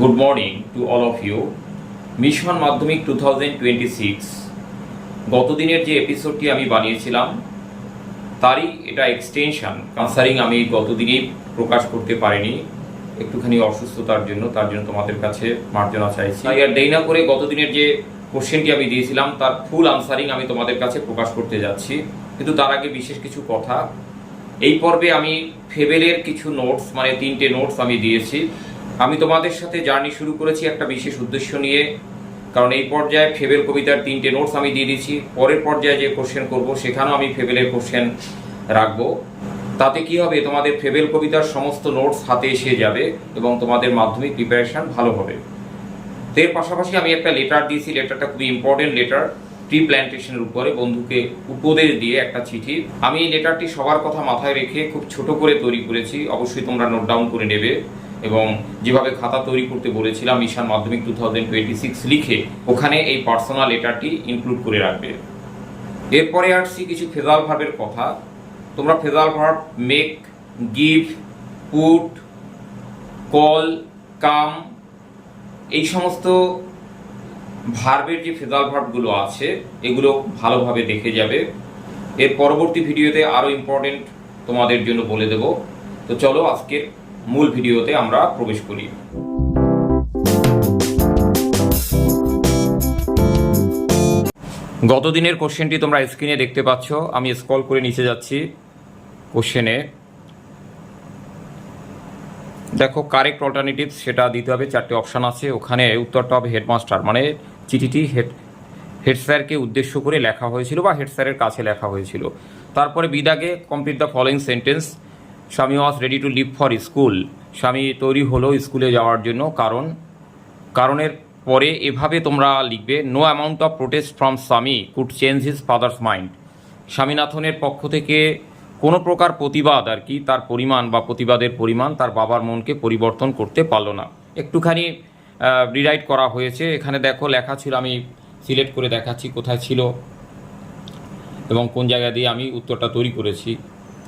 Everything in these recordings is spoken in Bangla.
Good morning to all of you mission Madhyamik two thousand twenty six গতদিনের যে এপিসোডটি আমি বানিয়েছিলাম, তারই এটা এক্সটেনশন আনসারিং আমি গতদিনেই প্রকাশ করতে পারিনি। একটুখানি অসুস্থতার জন্য, তার জন্য তোমাদের কাছে মার্জনা চাইছি। আর দেরি না করে গতদিনের যে কোশ্চেনটি আমি দিয়েছিলাম, তার ফুল আনসারিং আমি তোমাদের কাছে প্রকাশ করতে যাচ্ছি। কিন্তু তার আগে বিশেষ কিছু কথা। এই পর্বে আমি ফেবেলের কিছু নোটস মানে তিনটে নোটস আমি দিয়েছি। আমি তোমাদের সাথে জার্নি শুরু করেছি একটা বিশেষ উদ্দেশ্য নিয়ে। কারণ এই পর্যায়ে ফেবেল কবিতার তিনটে নোটস আমি দিয়ে দিচ্ছি পরের পর্যায়ে যে কোশ্চেন করব, সেখানেও আমি ফেবেলের কোশ্চেন রাখব। তাতে কি হবে? তোমাদের ফেবেল কবিতার সমস্ত নোটস হাতে এসে যাবে এবং তোমাদের মাধ্যমিক প্রিপারেশন ভালো হবে। এর পাশাপাশি আমি একটা লেটার দিয়েছি। লেটারটা খুবই ইম্পর্টেন্ট লেটার ট্রি প্ল্যান্টেশনের উপরে বন্ধুকে উপদেশ দিয়ে একটা চিঠি। আমি এই লেটারটি সবার কথা মাথায় রেখে খুব ছোট করে তৈরি করেছি। অবশ্যই তোমরা নোট ডাউন করে নেবে। এবং যেভাবে খাতা তৈরি করতে বলেছিলাম mission Madhyamik two thousand twenty six লিখে ওখানে এই পার্সোনাল লেটারটি ইনক্লুড করে রাখবে। এরপরে আসছি কিছু ফেজাল ভার্বের কথা। তোমরা phrasal verb make give put call come এই সমস্ত ভার্বের যে ফেজাল ভার্বগুলো আছে, এগুলো ভালোভাবে দেখে যাবে। এর পরবর্তী ভিডিওতে আরও ইম্পর্টেন্ট তোমাদের জন্য বলে দেব। তো চলো আজকের মূল ভিডিওতে আমরা প্রবেশ করি। গত দিনের কোশ্চেনটি তোমরা স্ক্রিনে দেখতে পাচ্ছ। আমি স্ক্রল করে নিচে যাচ্ছি কোশ্চেনে। দেখো কারেক্ট অল্টারনেটিভ সেটা দিতে হবে, চারটে অপশান আছে। ওখানে উত্তরটা হবে হেডমাস্টার মানে চিঠিটি হেড হেড স্যারকে উদ্দেশ্য করে লেখা হয়েছিল বা হেড স্যারের কাছে লেখা হয়েছিল। তারপরে বিদাগে complete the following sentence Swami was ready to leave for school Swami তৈরি হলো স্কুলে যাওয়ার জন্য। কারণ, কারণের পরে এভাবে তোমরা লিখবে no amount of protest from Swami could change his father's mind স্বামীনাথনের পক্ষ থেকে কোনো প্রকার প্রতিবাদ আর কি তার পরিমাণ বা প্রতিবাদের পরিমাণ তার বাবার মনকে পরিবর্তন করতে পারল না। একটুখানি রিরাইট করা হয়েছে। এখানে দেখো, লেখা ছিল, আমি সিলেক্ট করে দেখাচ্ছি কোথায় ছিল এবং কোন জায়গা দিয়ে আমি উত্তরটা তৈরি করেছি।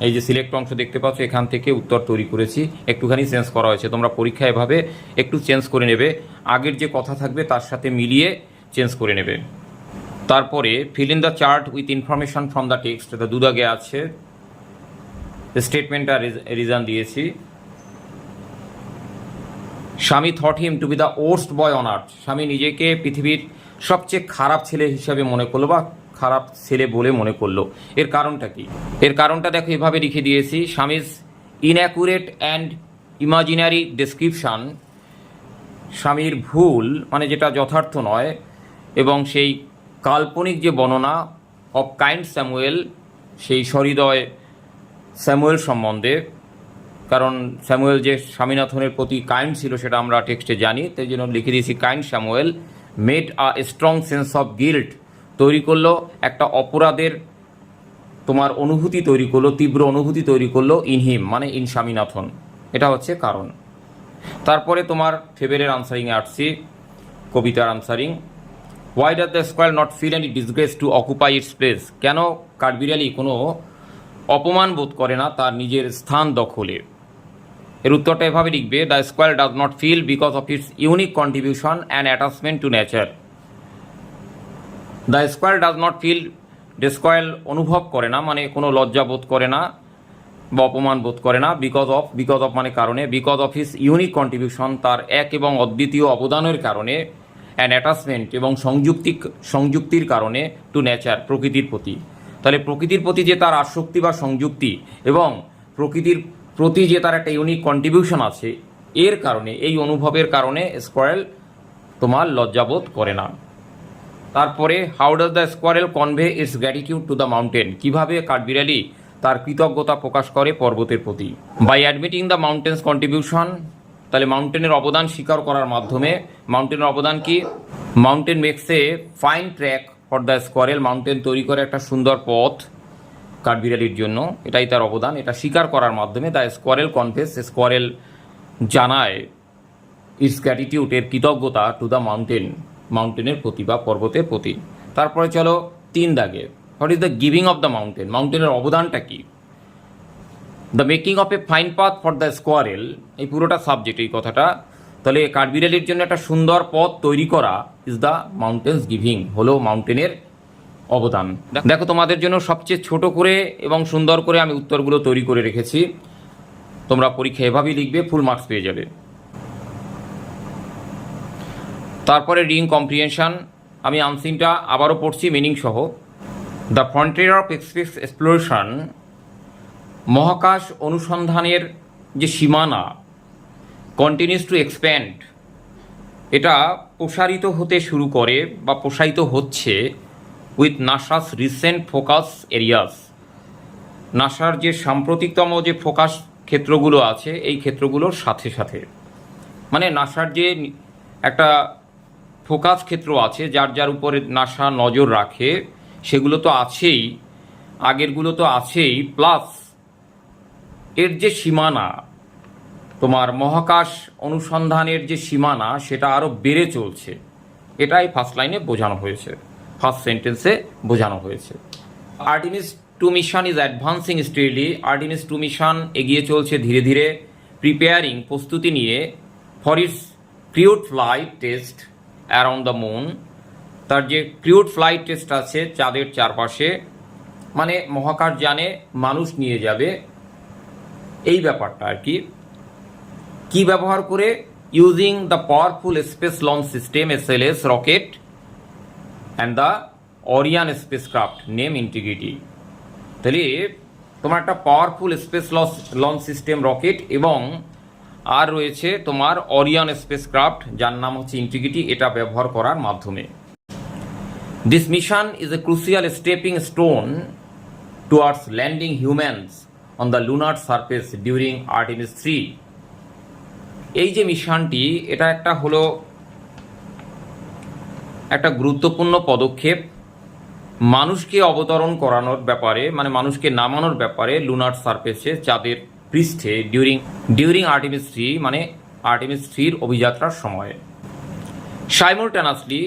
এই যে সিলেক্ট অংশ দেখতে পাচ্ছ, এখান থেকে উত্তর তৈরি করেছি। একটুখানি চেঞ্জ করা হয়েছে। তোমরা পরীক্ষা এভাবে একটু চেঞ্জ করে নেবে। আগের যে কথা থাকবে, তার সাথে মিলিয়ে চেঞ্জ করে নেবে। তারপরে fill in the chart with information from the text এটা দুদাগে আছে। স্টেটমেন্টটা রিজন দিয়েছি। Swami thought him to be the worst boy on earth Swami নিজেকে পৃথিবীর সবচেয়ে খারাপ ছেলে হিসাবে মনে করল বা খারাপ ছেলে বলে মনে করল। এর কারণটা কি? এর কারণটা দেখো, এভাবে লিখে দিয়েছি। Swami's inaccurate and imaginary description স্বামীর ভুল মানে যেটা যথার্থ নয়, এবং সেই কাল্পনিক যে বর্ণনা অফ কাইন্ড স্যামুয়েল সেই সহৃদয় স্যামুয়েল সম্বন্ধে, কারণ স্যামুয়েল যে স্বামীনাথনের প্রতি কাইন্ড ছিল সেটা আমরা টেক্সটে জানি, তাই জন্য লিখে দিয়েছি kind Samuel made a strong sense of guilt তৈরি করল, একটা অপরাধের তোমার অনুভূতি তৈরি করল, তীব্র অনুভূতি তৈরি করল ইন হিম মানে ইন স্বামীনাথন এটা হচ্ছে কারণ। তারপরে তোমার ফেভারের আনসারিংয়ে আসছি, কবিতার answering why does the squirrel not feel any disgrace to occupy its place কেন কাঠবিড়ালি কোনো অপমান বোধ করে না তার নিজের স্থান দখলে? এর উত্তরটা এভাবে লিখবে the squirrel does not feel because of its unique contribution and attachment to nature the squirrel does not feel disgrace অনুভব করে না মানে কোনো লজ্জা বোধ করে না বা অপমান বোধ করে না বিকজ অফ বিকজ অফ মানে কারণে because of his unique contribution তার এক এবং অদ্বিতীয় অবদানের কারণে অ্যান অ্যাটাচমেন্ট এবং সংযুক্তি, সংযুক্তির কারণে টু নেচার প্রকৃতির প্রতি। তাহলে প্রকৃতির প্রতি যে তার আসক্তি বা সংযুক্তি এবং প্রকৃতির প্রতি যে তার একটা ইউনিক কন্ট্রিবিউশন আছে, এর কারণে, এই অনুভবের কারণে স্কোয়ারেল তোমার লজ্জাবোধ করে না। তারপরে how does the squirrel convey its gratitude to the mountain কীভাবে কাঠবিড়ালি তার কৃতজ্ঞতা প্রকাশ করে পর্বতের প্রতি? By admitting the mountain's contribution তাহলে মাউন্টেনের অবদান স্বীকার করার মাধ্যমে মাউন্টেনের অবদান কি? Mountain makes fine track for the squirrel mountain তৈরি করে একটা সুন্দর পথ কাঠবিড়ালির জন্য। এটাই তার অবদান, এটা স্বীকার করার মাধ্যমে দ্য স্কোয়ারেল কনফেস স্কোয়ারেল জানায় ইটস গ্র্যাটিটিউড এর কৃতজ্ঞতা টু দ্য মাউন্টেন মাউন্টেনের প্রতি বা পর্বতের প্রতি। তারপরে চলো তিন দাগে। What is the giving of the mountain মাউন্টেনের অবদানটা কী? The making of a fine path for the squirrel এই পুরোটা সাবজেক্ট এই কথাটা। তাহলে কাঠবিড়ালির জন্য একটা সুন্দর পথ তৈরি করা ইজ দ্য মাউন্টেন্স গিভিং হলো মাউন্টেনের অবদান। দেখো, তোমাদের জন্য সবচেয়ে ছোট করে এবং সুন্দর করে আমি উত্তরগুলো তৈরি করে রেখেছি। তোমরা পরীক্ষা এভাবেই লিখবে ফুল মার্কস পেয়ে যাবে। তারপরে রিং কম্প্রিহেনশন, আমি আনসিনটা আবারও পড়ছি মিনিং সহ। The frontier of express exploration, মহাকাশ অনুসন্ধানের যে সীমানা কন্টিনিউস টু এক্সপ্যান্ড এটা প্রসারিত হতে শুরু করে বা প্রসারিত হচ্ছে with NASA's recent focus areas নাসার যে সাম্প্রতিকতম যে ফোকাস ক্ষেত্রগুলো আছে, এই ক্ষেত্রগুলোর সাথে সাথে। মানে নাসার যে একটা ফোকাস ক্ষেত্র আছে, যার যার উপরে নাসা নজর রাখে, সেগুলো তো আছেই, আগেরগুলো তো আছেই, প্লাস এর যে সীমানা, তোমার মহাকাশ অনুসন্ধানের যে সীমানা, সেটা আরও বেড়ে চলছে। এটাই ফার্স্ট লাইনে বোঝানো হয়েছে ফার্স্ট সেন্টেন্সে বোঝানো হয়েছে। Artemis two mission is advancing steadily Artemis two mission এগিয়ে চলছে ধীরে ধীরে প্রিপেয়ারিং প্রস্তুতি নিয়ে। For its crewed flight test around the moon তার যে ক্রিউড ফ্লাইট টেস্ট আছে চাঁদের চারপাশে মানে মহাকাশ যানে মানুষ নিয়ে যাবে, এই ব্যাপারটা আর কি। কি ব্যবহার করে? Using the powerful space launch system S L S rocket and the Orion spacecraft name Integrity তাহলে, তোমার একটা powerful space launch system rocket এবং আর রয়েছে তোমার অরিয়ান স্পেস ক্রাফট যার নাম হচ্ছে ইন্টিগ্রিটি এটা ব্যবহার করার মাধ্যমে। This mission is a crucial stepping stone towards landing humans on the lunar surface during Artemis three এই যে মিশনটি এটা একটা হলো একটা গুরুত্বপূর্ণ পদক্ষেপ। মানুষকে অবতরণ করানোর ব্যাপারে মানে মানুষকে নামানোর ব্যাপারে লুনার সার্ফেসে চাঁদের পৃষ্ঠে ডিউরিং ডিউরিং আর্টিমিস থ্রি মানে আর্টিমিস থ্রির অভিযাত্রার সময়। Simultaneously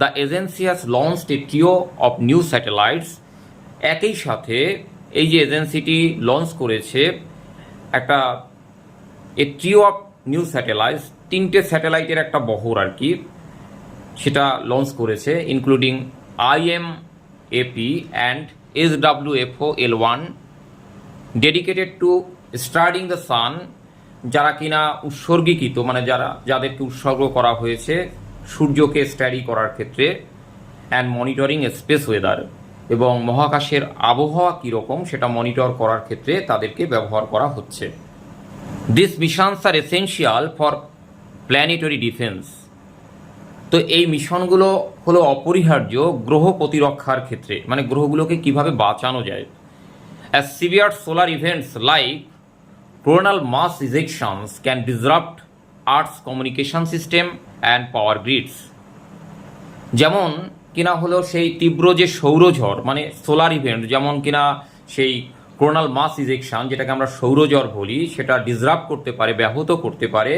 the agency has launched a trio of new satellites একই সাথে এই যে এজেন্সিটি লঞ্চ করেছে, একটা a trio of new satellites তিনটে স্যাটেলাইটের একটা বহর আর কি, সেটা লঞ্চ করেছে including I M A P and S W F O L one dedicated to starting the sun যারা কিনা উৎসর্গীকৃত মানে যারা, যাদেরকে উৎসর্গ করা হয়েছে, সূর্যকে স্টাডি করার ক্ষেত্রে অ্যান্ড মনিটরিং স্পেস ওয়েদার এবং মহাকাশের আবহাওয়া কীরকম, সেটা মনিটর করার ক্ষেত্রে তাদেরকে ব্যবহার করা হচ্ছে। This missions are essential for planetary defence তো এই মিশনগুলো হলো অপরিহার্য গ্রহ প্রতিরক্ষার ক্ষেত্রে মানে গ্রহগুলোকে কীভাবে বাঁচানো যায়। As severe solar events like coronal mass ejections can disrupt Earth's communication system and power grids. যেমন কিনা হলো সেই তীব্র যে সৌরঝড় মানে সোলার ইভেন্ট যেমন কিনা সেই কোরোনাল মাস ইজেকশন যেটাকে আমরা সৌরঝড় বলি, সেটা ডিসরাপ্ট করতে পারে, ব্যাহত করতে পারে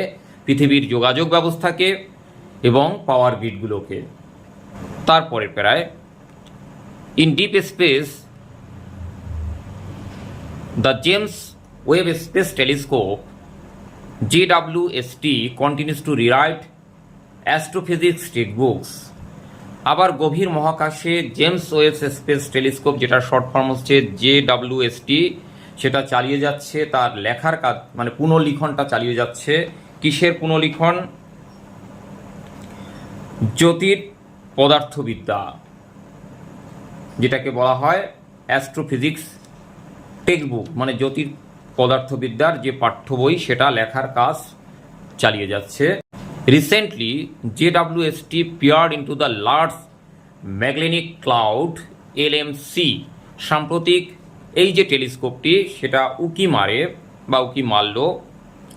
পৃথিবীর যোগাযোগ ব্যবস্থাকে এবং পাওয়ার গ্রিডগুলোকে তারপরে প্রায় in deep space The James Webb Space Telescope. Continues to rewrite astrophysics astrophysics textbooks. আবার গভীর মহাকাশে জেমস ওয়েব স্পেস টেলিস্কোপ যেটা শর্ট ফর্ম হচ্ছে জে ডাব্লিউএসটি সেটা চালিয়ে যাচ্ছে, তার লেখার কাজ মানে পুনর্লিখনটা চালিয়ে যাচ্ছে। কিসের পুনর্লিখন? জ্যোতির পদার্থবিদ্যা, যেটাকে বলা হয় অ্যাস্ট্রোফিজিক্স টেক্সটবুক মানে জ্যোতির পদার্থবিদ্যার যে পাঠ্য বই, সেটা লেখার কাজ চালিয়ে যাচ্ছে। Recently J W S T peered into the large Magellanic cloud L M C সাম্প্রতিক এই যে টেলিস্কোপটি, সেটা উকি মারে বা উকি মারল।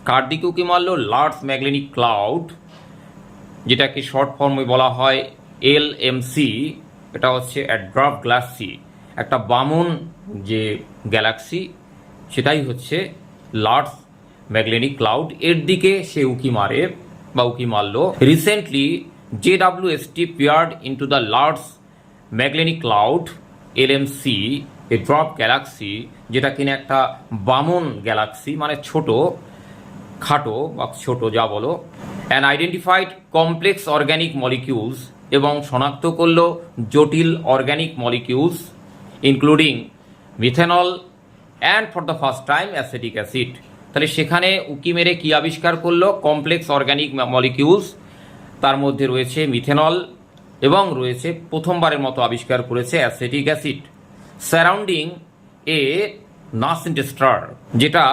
কার দিকে উকি মারল? লার্জ ম্যাগলেনিক ক্লাউড যেটাকে শর্ট ফর্মে বলা হয় এল এম সি এটা হচ্ছে অ্যাড্রাফ গ্লাসি, একটা বামন যে গ্যালাক্সি সেটাই হচ্ছে লার্জ ম্যাগলেনিক ক্লাউড এর দিকে সে উকি মারে বা উকি মারল। Recently J W S T peered into the large Magellanic cloud L M C a dwarf galaxy যেটা কিনা একটা বামন গ্যালাক্সি মানে ছোট, খাটো বা ছোট যা বলো। And identified complex organic molecules এবং শনাক্ত করল জটিল organic molecules including methanol and for the first time acetic acid তাহলে সেখানে উকি মেরে কী আবিষ্কার করল? কমপ্লেক্স অর্গ্যানিক মলিকিউলস তার মধ্যে রয়েছে মিথেনল এবং রয়েছে প্রথমবারের মতো আবিষ্কার করেছে acetic acid surrounding a nascent star যেটা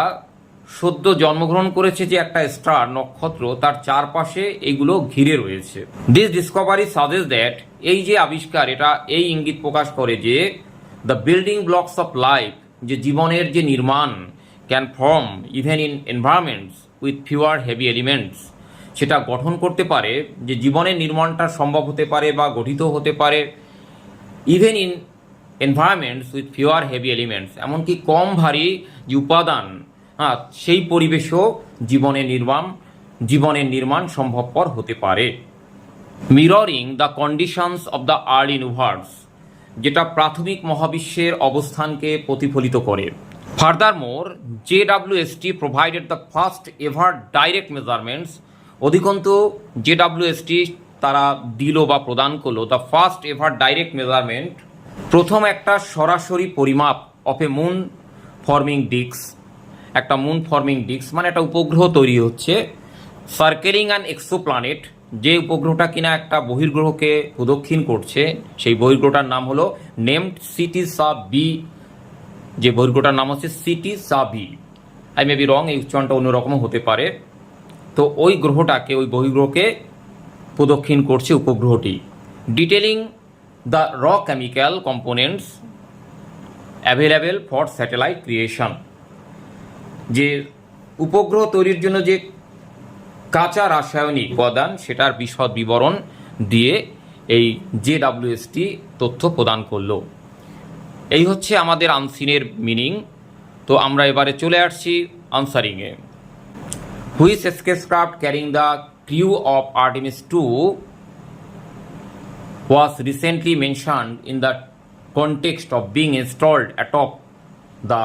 সদ্য জন্মগ্রহণ করেছে যে একটা স্টার নক্ষত্র, তার চারপাশে এগুলো ঘিরে রয়েছে। দিস ডিসকভারি সাজেস দ্যাট এই যে আবিষ্কার, এটা এই ইঙ্গিত প্রকাশ করে যে the building blocks of life যে জীবনের যে নির্মাণ can form even in environments with fewer heavy elements সেটা গঠন করতে পারে, যে জীবনের নির্মাণটা সম্ভব হতে পারে বা গঠিত হতে পারে even in environments with fewer heavy elements এমনকি কম ভারী যে উপাদান হ্যাঁ সেই পরিবেশও জীবনের নির্মাণ জীবনের নির্মাণ সম্ভবপর হতে পারে। Mirroring the conditions of the early universe যেটা প্রাথমিক মহাবিশ্বের অবস্থানকে প্রতিফলিত করে। Furthermore J W S T provided the first ever direct measurements অধিকন্ত J W S T তারা দিল বা প্রদান করল the first ever direct measurement প্রথম একটা সরাসরি পরিমাপ of a moon forming disc একটা মুন ফর্মিং ডিস্ক মানে একটা উপগ্রহ তৈরি হচ্ছে। সার্কেলিং অ্যান্ড এক্সোপ্ল্যানেট যে উপগ্রহটা কিনা একটা বহির্গ্রহকে প্রদক্ষিণ করছে, সেই বহির্গ্রহটার নাম হলো নেমড সিটি সা বি যে বহির্গ্রহটার নাম হচ্ছে C T Cha b I may be wrong এই উচ্চারণটা অন্যরকমও হতে পারে। তো ওই গ্রহটাকে, ওই বহির্গ্রহকে প্রদক্ষিণ করছে উপগ্রহটি। Detailing the raw chemical components available for satellite creation যে উপগ্রহ তৈরির জন্য যে কাঁচা রাসায়নিক উপাদান সেটার বিশদ বিবরণ দিয়ে এই জে ডাব্লিউএসটি তথ্য প্রদান করল। এই হচ্ছে আমাদের আনসিনের মিনিং। তো আমরা এবারে চলে আসছি আনসারিংয়ে। Which spacecraft carrying the crew of Artemis two was recently was recently mentioned in the context of being installed atop the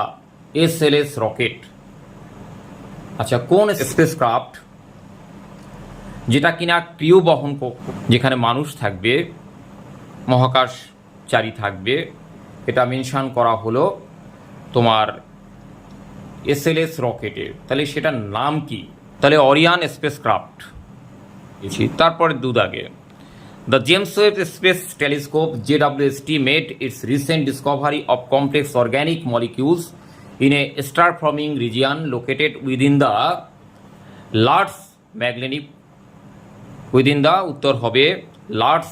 SLS rocket. আচ্ছা কোন স্পেসক্রাফট যেটা কিনা প্রিয় বহন যেখানে মানুষ থাকবে, মহাকাশচারী থাকবে, এটা মেনশন করা হলো তোমার এসএলএস রকেটে। তাহলে সেটার নাম কি? তাহলে অরিয়ান স্পেস ক্রাফট তারপরে দুদাগে। The James Webb space telescope J W S T made its recent discovery of complex organic molecules in a star forming region located within the large magnetic within the উত্তর হবে large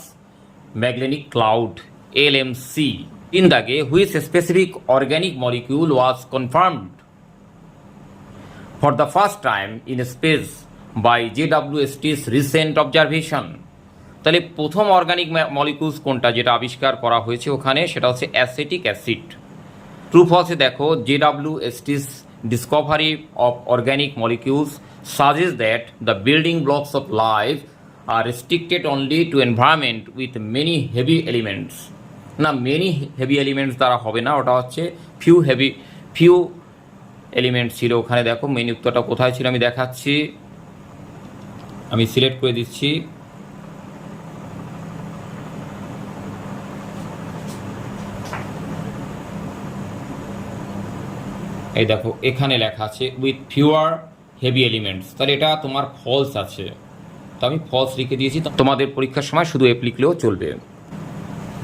magnetic cloud L M C in the gay which specific organic molecule was confirmed for the first time in space by J W W S T's recent observation তাহলে প্রথম অর্গ্যানিক মলিকিউলস কোনটা যেটা আবিষ্কার করা হয়েছে ওখানে, সেটা হচ্ছে অ্যাসেটিক অ্যাসিড প্রুফ হচ্ছে দেখো J W W S T's discovery of organic molecules such as that the building blocks of life are restricted only to environment with many heavy elements না মেনি হেভি এলিমেন্টস দ্বারা হবে না, ওটা হচ্ছে ফিউ হেভি ফিউ এলিমেন্ট ছিল। ওখানে দেখো মেন উত্তরটা কোথায় ছিল আমি দেখাচ্ছি। আমি সিলেক্ট করে দিচ্ছি। এই দেখো, এখানে লেখা আছে উইথ ফিউয়ার হেভি এলিমেন্টস তাহলে এটা তোমার ফলস আছে। তো আমি ফলস লিখে দিয়েছি তোমাদের পরীক্ষার সময় শুধু এপ লিখলেও চলবে।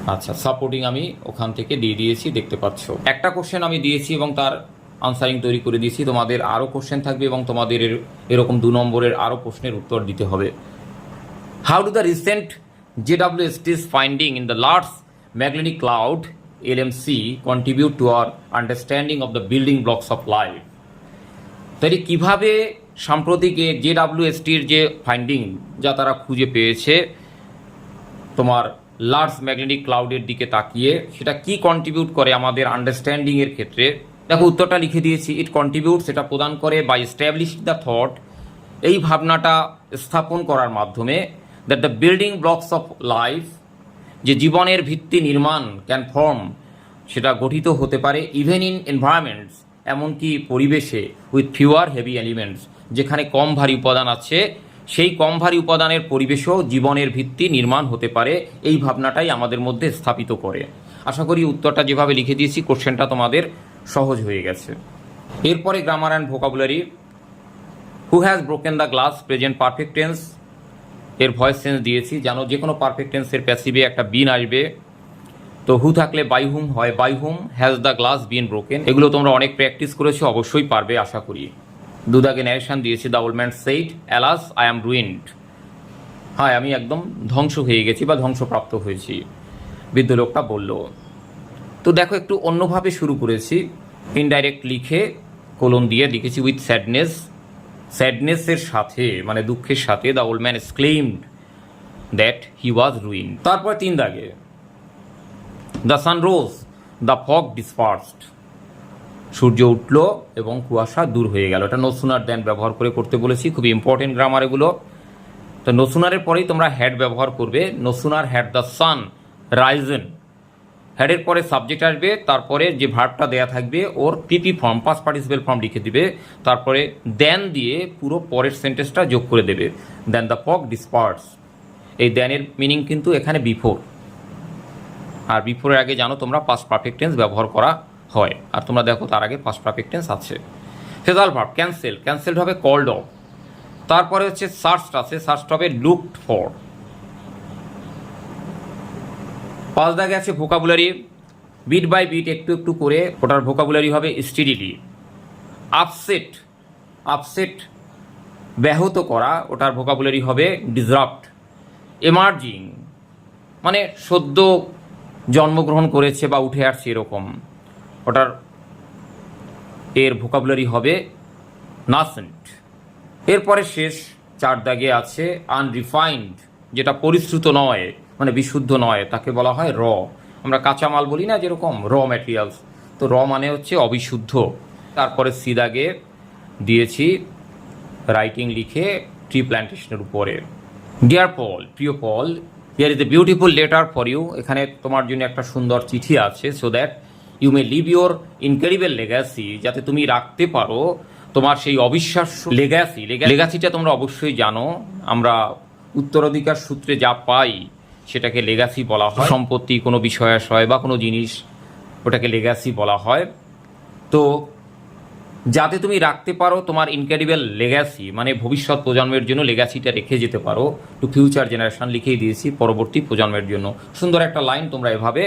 আচ্ছা সাপোর্টিং আমি ওখান থেকে দিয়ে দিয়েছি, দেখতে পাচ্ছ। একটা কোশ্চেন আমি দিয়েছি এবং তার আনসারিং তৈরি করে দিয়েছি। তোমাদের আরও কোশ্চেন থাকবে এবং তোমাদের এর- এরকম দু নম্বরের আরও প্রশ্নের উত্তর দিতে হবে। How do the recent JWST's finding in the Large Magellanic Cloud LMC contribute to our understanding of the building blocks of life? তাহলে কীভাবে সাম্প্রতিক জে ডাব্লিউএসটির যে ফাইন্ডিং যা তারা খুঁজে পেয়েছে, তোমার লার্জ ম্যাগনেটিক ক্লাউডের দিকে তাকিয়ে, সেটা কি কন্ট্রিবিউট করে আমাদের আন্ডারস্ট্যান্ডিংয়ের ক্ষেত্রে? দেখো, উত্তরটা লিখে দিয়েছি ইট কন্ট্রিবিউট সেটা প্রদান করে বা স্ট্যাবলিশ দ্য থট এই ভাবনাটা স্থাপন করার মাধ্যমে that the building blocks of life যে জীবনের ভিত্তি নির্মাণ ক্যান ফর্ম সেটা গঠিত হতে পারে ইভেন ইন এনভায়রনমেন্টস এমনকি পরিবেশে উইথ ফিউয়ার হেভি এলিমেন্টস যেখানে কম ভারী উপাদান আছে, সেই কম ভারী উপাদানের পরিবেশও জীবনের ভিত্তি নির্মাণ হতে পারে, এই ভাবনাটাই আমাদের মধ্যে স্থাপিত করে। আশা করি উত্তরটা যেভাবে লিখে দিয়েছি, কোশ্চেনটা তোমাদের সহজ হয়ে গেছে। এরপরে grammar and vocabulary who has broken the glass present perfect tense এর ভয়েস সেন্স দিয়েছি। জানো যে কোনো পারফেক্ট টেন্সের প্যাসিভে একটা বিন আসবে। তো হু থাকলে বাই হুম হয়? By whom has the glass been broken এগুলো তোমরা অনেক প্র্যাকটিস করেছ, অবশ্যই পারবে, আশা করি। দুদাকে ন্যারেশন দিয়েছি the old man said alas I am ruined হ্যাঁ আমি একদম ধ্বংস হয়ে গেছি বা ধ্বংসপ্রাপ্ত হয়েছি। বৃদ্ধ লোকটা বলল, তো দেখো, একটু অন্যভাবে শুরু করেছি। ইনডাইরেক্ট লিখে কোলন দিয়ে লিখেছি উইথ স্যাডনেস স্যাডনেসের সাথে মানে দুঃখের সাথে the old man exclaimed that he was ruin তারপর তিন দাগে the sun rose the fog dispersed সূর্য উঠল এবং কুয়াশা দূর হয়ে গেল। এটা নসুনার দেন ব্যবহার করে করতে বলেছি খুবই ইম্পর্টেন্ট গ্রামার এগুলো। তো নসুনারের পরেই তোমরা হ্যাড ব্যবহার করবে। No sooner had the sun risen হ্যাডের পরে সাবজেক্ট আসবে, তারপরে যে ভার্বটা দেয়া থাকবে, ওর P P form past participle form লিখে দিবে। তারপরে দেন দিয়ে পুরো পরের সেন্টেন্সটা যোগ করে দেবে। দেন দ্য পক ডিসপার্স এই দেনের মিনিং কিন্তু এখানে বিফোর আর বিফোরের আগে জানো তোমরা পাস্ট পারফেক্ট টেন্স ব্যবহার করা হয়। আর তোমরা দেখো তার আগে পাস্ট পারফেক্ট টেন্স আছে। ফেজাল ভার্ব ক্যান্সেল ক্যান্সেলড হবে কল্ড অফ তারপরে হচ্ছে সার্চড আছে সার্চড হবে লুকড ফর পাঁচ দাগে আছে ভোকাবুলারি বিট বাই বিট একটু একটু করে ওটার ভোকাবুলারি হবে স্টিডিলি আপসেট আপসেট ব্যাহত করা, ওটার ভোকাবুলারি হবে ডিসরাপ্ট এমার্জিং মানে সদ্য জন্মগ্রহণ করেছে বা উঠে আসছে এরকম। ওটার এর ভোকাবুলারি হবে নাসেন্ট এরপরে শেষ চার দাগে আছে আনরিফাইন্ড যেটা পরিশ্রুত নয় মানে বিশুদ্ধ নয়, তাকে বলা হয় র। আমরা কাঁচামাল বলি না যেরকম র ম্যাটেরিয়ালস তো র মানে হচ্ছে অবিশুদ্ধ। তারপরে সি দাগে দিয়েছি রাইটিং লিখে ট্রি প্ল্যান্টেশনের উপরে। ডিয়ার পল প্রিয় Paul here is a beautiful letter for you এখানে তোমার জন্য একটা সুন্দর চিঠি আছে so that you may leave your incredible legacy যাতে তুমি রাখতে পারো তোমার সেই অবিশ্বাস্য লেগাসি লেগাসিটা তোমরা অবশ্যই জানো। আমরা উত্তরাধিকার সূত্রে যা পাই সেটাকে লেগাসি বলা হয়। সম্পত্তি কোনো বিষয়াশয় বা কোনো জিনিস ওটাকে লেগাসি বলা হয়। তো যাতে তুমি রাখতে পারো তোমার ইনক্রেডিবল লেগাসি মানে ভবিষ্যৎ প্রজন্মের জন্য লেগাসিটা রেখে যেতে পারো। টু ফিউচার জেনারেশন লিখেই দিয়েছি পরবর্তী প্রজন্মের জন্য। সুন্দর একটা লাইন তোমরা এভাবে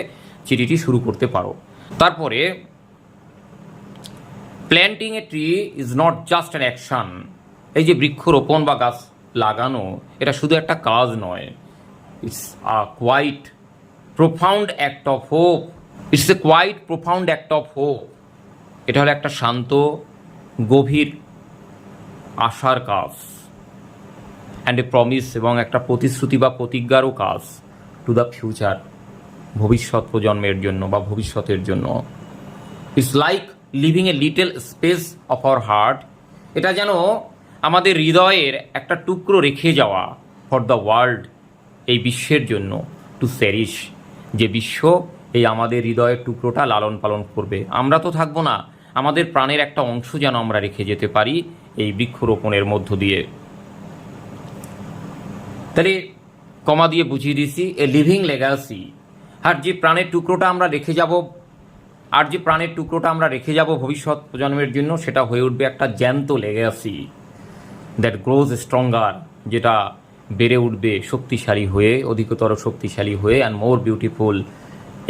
চিঠিটি শুরু করতে পারো। তারপরে planting a tree is not just an action এই যে বৃক্ষরোপণ বা গাছ লাগানো, এটা শুধু একটা কাজ নয়। It's a quite profound act of hope it's a quite profound act of hope এটা হলো একটা শান্ত, গভীর আশার কাজ অ্যান্ড এ প্রমিস এবং একটা প্রতিশ্রুতি বা প্রতিজ্ঞারও কাজ টু দ্য ফিউচার ভবিষ্যৎ প্রজন্মের জন্য বা ভবিষ্যতের জন্য। It's like leaving a little space of our heart এটা যেন আমাদের হৃদয়ের একটা টুকরো রেখে যাওয়া ফর দ্য ওয়ার্ল্ড এই বিশ্বের জন্য টু স্যারিশ যে বিশ্ব এই আমাদের হৃদয়ের টুকরোটা লালন পালন করবে। আমরা তো থাকব না। আমাদের প্রাণের একটা অংশ যেন আমরা রেখে যেতে পারি এই বৃক্ষরোপণের মধ্য দিয়ে। তাহলে কমা দিয়ে বুঝিয়ে দিছি এ লিভিং লেগাসি আর যে প্রাণের টুকরোটা আমরা রেখে যাব, আর যে প্রাণের টুকরোটা আমরা রেখে যাব ভবিষ্যৎ প্রজন্মের জন্য, সেটা হয়ে উঠবে একটা জ্যান্ত লেগাসি দ্যাট গ্রোজ স্ট্রঙ্গার যেটা বেড়ে উঠবে শক্তিশালী হয়ে, অধিকতর শক্তিশালী হয়ে and more beautiful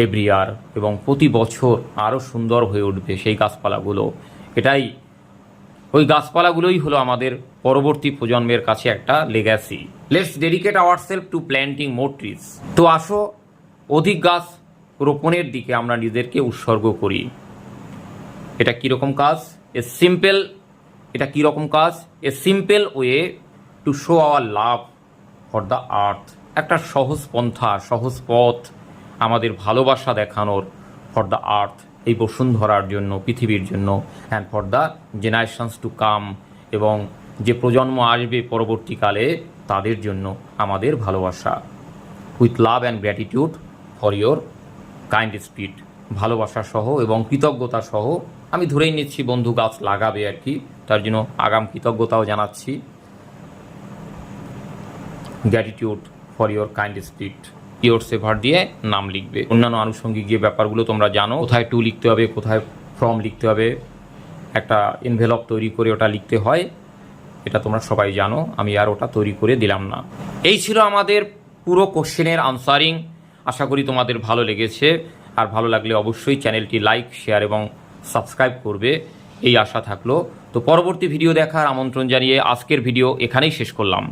every year এবং প্রতি বছর আরও সুন্দর হয়ে উঠবে সেই গাছপালাগুলো। এটাই, ওই গাছপালাগুলোই হলো আমাদের পরবর্তী প্রজন্মের কাছে একটা legacy let's dedicate our self to planting more trees তো আসো অধিক গাছ রোপণের দিকে আমরা নিজেদেরকে উৎসর্গ করি। এটা কীরকম কাজ? এ সিম্পল এটা কীরকম কাজ? A simple way to show our love for the earth একটা সহজ পন্থা, সহজ পথ আমাদের ভালোবাসা দেখানোর ফর দ্য আর্থ এই বসুন্ধরার জন্য, পৃথিবীর জন্য and for the generations to come এবং যে প্রজন্ম আসবে পরবর্তীকালে তাদের জন্য আমাদের ভালোবাসা। With love and gratitude for your kind speed ভালোবাসা সহ এবং কৃতজ্ঞতা সহ আমি ধরেই নিচ্ছি বন্ধু গাছ লাগাবে আর কি। তার জন্য আগাম কৃতজ্ঞতাও জানাচ্ছি। Gratitude for your kind speed your saver দিয়ে নাম লিখবে। অন্যান্য আনুষঙ্গিক যে ব্যাপারগুলো তোমরা জানো, কোথায় টু লিখতে হবে, কোথায় ফর্ম লিখতে হবে, একটা এনভেলপ তৈরি করে ওটা লিখতে হয়, এটা তোমরা সবাই জানো। আমি আর ওটা তৈরি করে দিলাম না। এই ছিল আমাদের পুরো কোশ্চেনের আনসারিং আশা করি তোমাদের ভালো লেগেছে। আর ভালো লাগলে অবশ্যই চ্যানেলটি লাইক, শেয়ার এবং সাবস্ক্রাইব করবে। এই আশা থাকল। তো পরবর্তী ভিডিও দেখার আমন্ত্রণ জানিয়ে আজকের ভিডিও এখানেই শেষ করলাম।